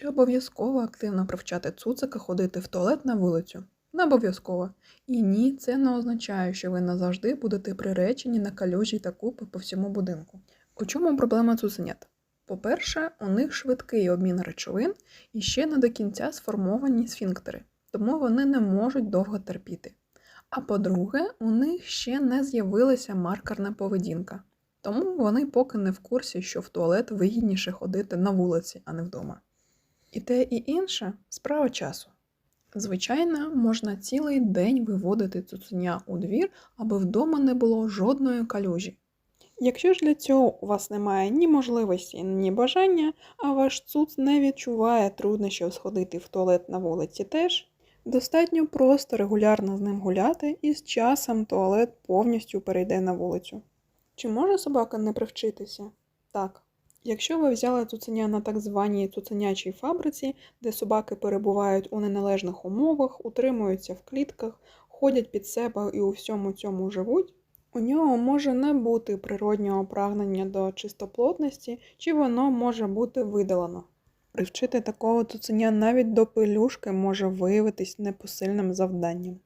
Чи обов'язково активно привчати цуцика ходити в туалет на вулицю? Не обов'язково. І ні, це не означає, що ви назавжди будете приречені на калюжі та купи по всьому будинку. У чому проблема цуценят? По-перше, у них швидкий обмін речовин і ще не до кінця сформовані сфінктери, тому вони не можуть довго терпіти. А по-друге, у них ще не з'явилася маркерна поведінка, тому вони поки не в курсі, що в туалет вигідніше ходити на вулиці, а не вдома. І те, і інше справа часу. Звичайно, можна цілий день виводити цуценя у двір, аби вдома не було жодної калюжі. Якщо ж для цього у вас немає ні можливості, ні бажання, а ваш цуц не відчуває труднощів сходити в туалет на вулиці теж, достатньо просто регулярно з ним гуляти і з часом туалет повністю перейде на вулицю. Чи може собака не привчитися? Так. Якщо ви взяли цуценя на так званій цуценячій фабриці, де собаки перебувають у неналежних умовах, утримуються в клітках, ходять під себе і у всьому цьому живуть, у нього може не бути природнього прагнення до чистоплотності, чи воно може бути видалено. Привчити такого цуценя навіть до пелюшки може виявитись непосильним завданням.